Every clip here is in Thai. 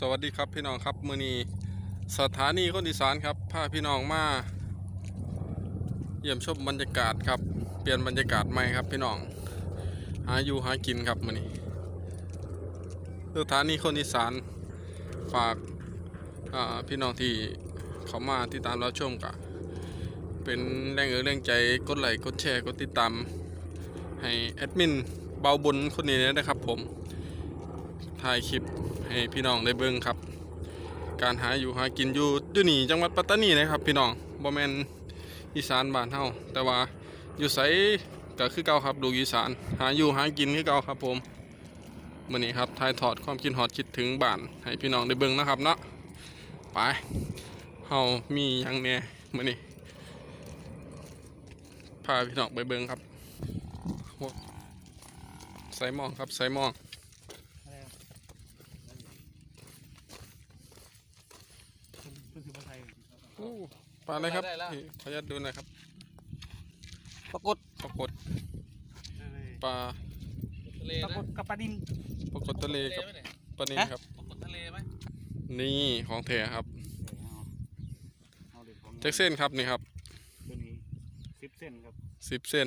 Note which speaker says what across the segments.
Speaker 1: สวัสดีครับพี่น้องครับมือนีสถานีคนอีสานครับพาพี่น้องมา เยี่ยมชมบรรยากาศครับ เปลี่ยนบรรยากาศใหม่ครับพี่น้อง หาอยู่หากินครับมือนีสถานีคนอีสานฝากพี่น้องที่เขามาติดตามเราชมกะเป็นแรงเออแรงใจกดไลค์กดแชร์กดติดตาม ให้แอดมินเบาบุญคนนี้นะครับผมถ่ายคลิป ให้พี่น้องได้เบิ่งครับ การหาอยู่หากินอยู่อยู่นี่จังหวัดปัตตานีนะครับ พี่น้องบ่แมนอีสานบ้านเฮาแต่ว่าอยู่ไสก็คือเก่าครับลูอีสานหาอยู่หากินคือเก่าครับผมมื้อนี้ครับถ่ายทอดความคิดฮอดคิดถึงบ้านให้พี่น้องได้เบิ่งนะครับเนาะไปเฮามีหยังแหน่มื้อนี้พาพี่น้องไปเบิ่งครับใส่หมองครับใส่หมอง
Speaker 2: คุณถือมาไทย
Speaker 1: อู้ ปลาอะไรครับ
Speaker 3: ได้แล้ว
Speaker 1: นี่ขออนุญาตดูหน่อยครับ
Speaker 3: ปรากฏ
Speaker 1: ปรากฏปลา
Speaker 3: ทะเล
Speaker 2: ปรา
Speaker 3: นะ
Speaker 2: กฏกับปลาดิน
Speaker 1: ปรากฏทะเลกับ
Speaker 3: ไหมเนี่ย
Speaker 1: ปลานิลครับ
Speaker 3: ปรากฏทะเลไหม
Speaker 1: นี่ของแท้ครับ
Speaker 2: เอาเด็กของ
Speaker 1: แจ็คเส้นครับนี่ครับ
Speaker 2: ตัวนี้สิบเส้นครับ
Speaker 1: สิบเส้น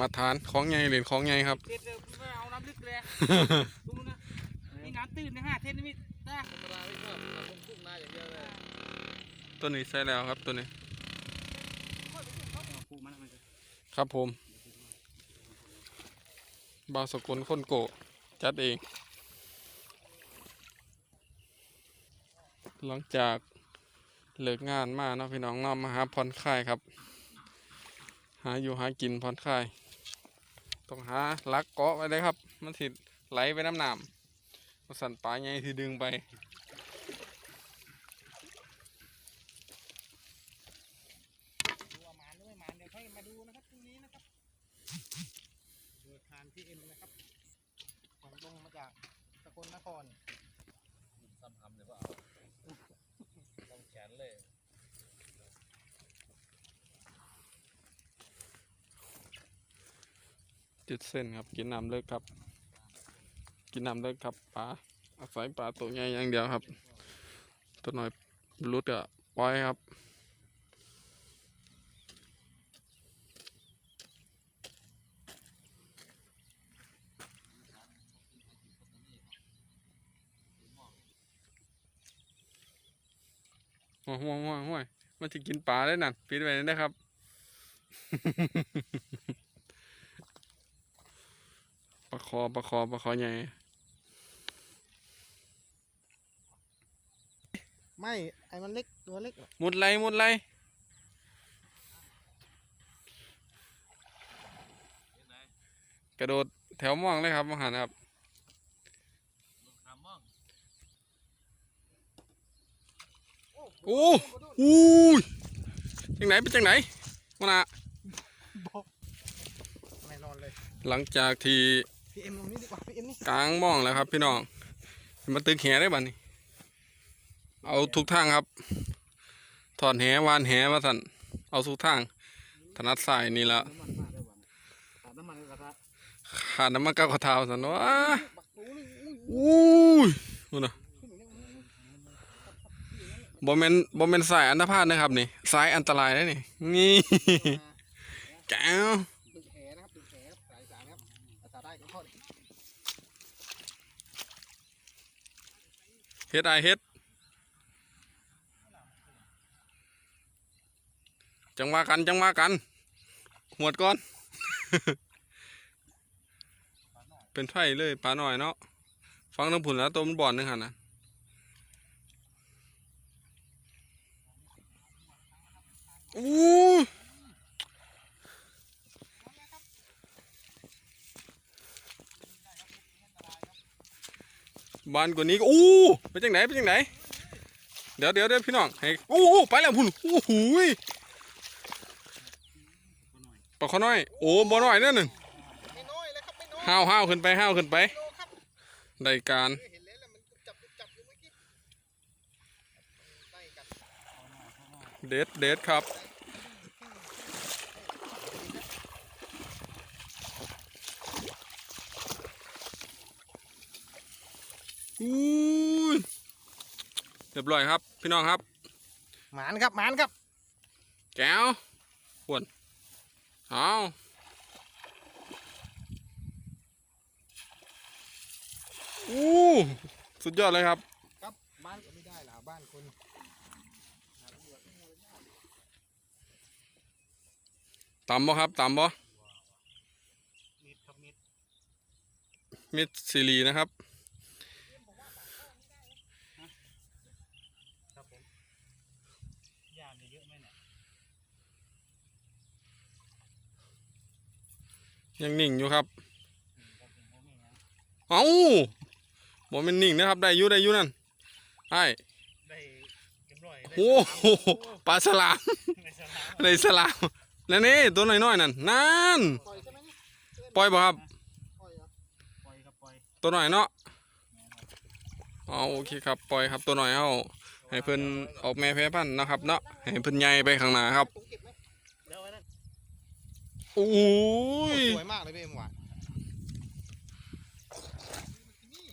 Speaker 1: มาทานของใหญ่เหรียญของใหญ่ครับ
Speaker 4: เด็ดเลยไม่เอาน้ำลึกเลยดูนะนี่น้ำตื้นนะฮะเทนนิ ตนะ
Speaker 3: ธรรมดาไม่ชอบเอาพวกกุ้งนาอย่างเดียวเลย
Speaker 1: ตัวนี้ใส่แล้วครับตัวนี้
Speaker 2: ปูมันมันจะ
Speaker 1: ครับผมบาวสกุลคนโกะจัดเอง หลังจากเลิกงานมาเนาะพี่น้องเนาะมาหาผ่อนคลายครับ หาอยู่หากินผ่อนคลายต้องหาลักเกาะไว้เลยครับ มันสิไหลไปน้ำหนามมา สั่นปลาใหญ่ที่ดึงไป
Speaker 4: ดูว่าหมานหรือไม่หมานเดี๋ยวค่อยมาดูนะครับพรุ่งนี้นะครับโดยทานพี่เอ็มนะครับส่งตรงมาจากสกลนคร
Speaker 3: ซ้ำทำเดี๋ยวก็เอาต้องแขนเลย
Speaker 1: จุดเส้นครับ กินน้ำเลิกครับ กินน้ำเลิกครับปลาอาศัยปลาตัวใหญ่อย่างเดียวครับ ตัวน้อยรุดอะปล่อยครับห่วยห่วยห่วยห่วยมันจะกินปลาได้นั่นปิดไว้ได้ครับปลาคอปลาคอปลาคอใหญ่
Speaker 4: ไม่ไอ้มันเล็กตัวเล็ก
Speaker 1: มุดไรมุดไรกระโดดแถวม่วงเลยครับมหันครับ
Speaker 3: ทำมั่ง
Speaker 1: โอ้อู้ยจังไหนเป็นจังไหนมานะ
Speaker 4: ไม่นอนเลย
Speaker 1: หลังจากที่
Speaker 4: พี่เอ็มตรงนี้ดีกว่าพี่เอ็มนี่
Speaker 1: กลางม่องแล้วครับพี่น้องมาตึกแหได้บ้านี้ เอาทุกทางครับ ถอดแหวานแหมาสั่นเอาทุกทาง ถนัดสายนี่ละ
Speaker 4: น้ำมันมาได้วันขาดน้ำมันกระทะ
Speaker 1: ขาดน้ำมันก้าวขาวเท้าสันวะ
Speaker 4: บักปูนี่อุ้ย
Speaker 1: อู้ยนู่นนะบ่แม่นบ่แม่นสายอันธพาลนะครับนี่สายอันตรายนะนี่นี่แก้ว
Speaker 4: ตึกแหนะครับตึกแหครับสายสารครับภาษาได้ก็ทอด
Speaker 1: เฮ็ดไอายเฮ็ด จังว่ากันจังว่ากันหวดก่อน เป็นไฟเลยปลาหน่อยเนาะฟังน้ำผุนแล้วตัวมันบ่อนหนึงหันนะอู้บานกว่านี้ก็อู้ไปจังไหนไปจังไหนเดี๋ยวเดี๋ยวเดี๋ยวพี่น้องให้อู้อู้ไปแล้วพุ่นอู้หูย ปลาข้อน้อย โอ้บ่น้อยนั่นหนึ่ง
Speaker 4: ไม่น้อยเลยครับไม่น้อย
Speaker 1: ห้าวห้าวขึ้นไปห้าวขึ้นไป
Speaker 4: โลครับ
Speaker 1: ได้การ
Speaker 4: เห็นแล้วแหละมันจับจับอยู่เมื่อกี้ได้กัน
Speaker 1: เด็ดเด็ดครับเรียบร้อยครับ พี่น้องครับ
Speaker 4: หมานครับหมานครับ
Speaker 1: แก้วหวน เอาอู้สุดยอดเลยครับ
Speaker 4: ครับบ้านก็ไม่ได้หรอบ้านคน
Speaker 1: ต่ำบ่ครับต่ำบ่
Speaker 2: มิดครับมิด
Speaker 1: มิดซีรีนะครับ
Speaker 2: ครับผมยามเยอะไหมเนี่ย
Speaker 1: ยังนิ่งอยู่ครับ
Speaker 2: อืมครับผมผมมีนะ
Speaker 1: เอ้าบ่แมันนิ่งนะครับ ได้อยู่ได้อยู่นั่นไอ้
Speaker 2: ได้เรียบร้อยได้
Speaker 1: โอ้โหปลาฉลาม
Speaker 2: ในสนาม
Speaker 1: ในฉลามนั่นนี่ตัวน้อยๆนั่นนั่น
Speaker 4: ปล่อยใช่ไหมเนี่ย
Speaker 1: ปล่อยบ่ครับ
Speaker 4: ปล่อยเหรอ
Speaker 2: ปล่อยครับปล่อย
Speaker 1: ตัวน้อยเนาะ
Speaker 2: แม่นครับ
Speaker 1: เอาโอเคครับปล่อยครับตัวน้อยเอาให้เพิ่นออกแม่แพ้พันธุ์นะครับเนาะให้เพิ่นใหญ่ไปข้างหน้าครับ
Speaker 4: ผมเก็บไหม
Speaker 2: เดี๋ยวไว้นั่น
Speaker 1: โอ้ย
Speaker 4: สวยมากเลยพี่เอ็มหวานนี่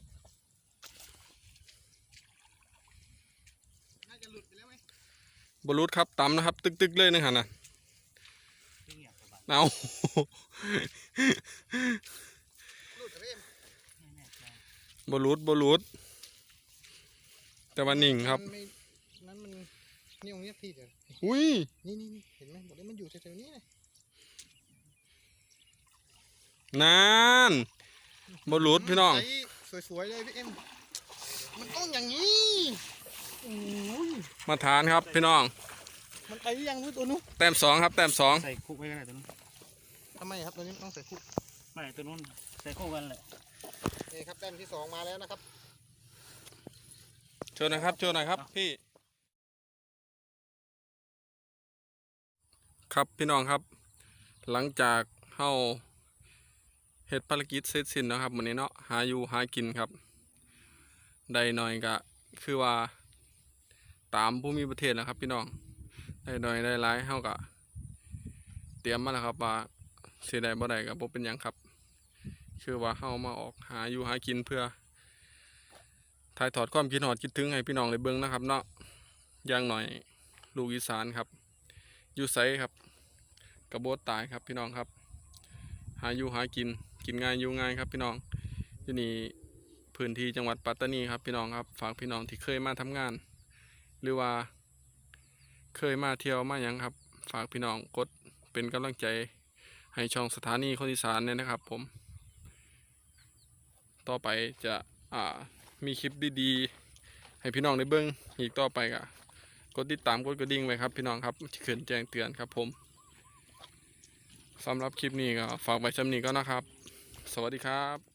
Speaker 4: น่าจะหลุดไปแล้วไหม
Speaker 1: บรุษครับต่ำนะครับ ตึกๆเลยนึงหันน่ะ
Speaker 2: ที่เงียบสบาย
Speaker 1: เอา
Speaker 4: หลุดเหรอพี่เอ็ม
Speaker 2: ไม่แน่ใจ
Speaker 1: บรุษบรุษแต่ว่านิ่งครับ
Speaker 4: มันไม่นั้นมันนี่ตรงนี้พี่เดี๋ยว
Speaker 1: อุ้ย
Speaker 4: นี่นี่นี่เห็นไหมบอกเลยมันอยู่แถวๆนี้เลย
Speaker 1: นานบรุษพี่น้อง
Speaker 4: ใสสวยๆเลยพี่เอ็มมันต้องอย่างนี้โอ้ย
Speaker 1: มาทานครับพี่น้อง
Speaker 4: มันไปหรือยังนู้นตัวนู้น
Speaker 1: แต้มสองครับ แต้มสอง
Speaker 2: ใส่คุกไว้ก็ได้ตัวนู้น
Speaker 4: ทำไมครับตัวนี้มันต้องใส่คุก
Speaker 2: ไม่ตัวนู้นใส่คุกกันแหละ
Speaker 4: นี่ครับแต้มที่สองมาแล้วนะครับ
Speaker 1: เชิญนะครับเชิญหน่อยครับพี่ครับพี่น้องครับ หลังจากเฮา เฮ็ดภารกิจเสร็จสิ้นแล้วครับมื้อนี้เนาะหาอยู่หากินครับได้หน่อยก็คือว่า ตามผู้มีประเทศนะครับ พี่น้องได้หน่อยได้หลายเฮาก็เตรียมมาแล้วครับว่าสิได้บ่ได้ก็บ่เป็นหยังครับ คือว่าเฮามาออกหาอยู่หากินเพื่อถ่ายทอดความคิดหอดคิดถึงให้พี่น้องได้เบิ่งนะครับ เนาะอย่างหน่อยลูกอีสานครับอยู่ไสครับกระโบดตายครับพี่น้องครับ หาอยู่หากิน กินง่ายอยู่ง่ายครับพี่น้องที่นี่พื้นที่จังหวัดปัตตานีครับพี่น้องครับฝากพี่น้องที่เคยมาทำงาน หรือว่า เคยมาเที่ยวมาหยังครับ ฝากพี่น้องกดเป็นกำลังใจให้ช่องสถานีคนอีสานเนี่ยนะครับ ผม ต่อไปจะอ่ามีคลิปดีๆ ให้พี่น้องได้เบิ้งอีกต่อไปก็กดติดตามกดกระดิ่งไว้ครับ พี่น้องครับจะขึ้นแจ้งเตือนครับผมสำหรับคลิปนี้ก็ฝากไว้ชำนี้ก็นะครับ สวัสดีครับ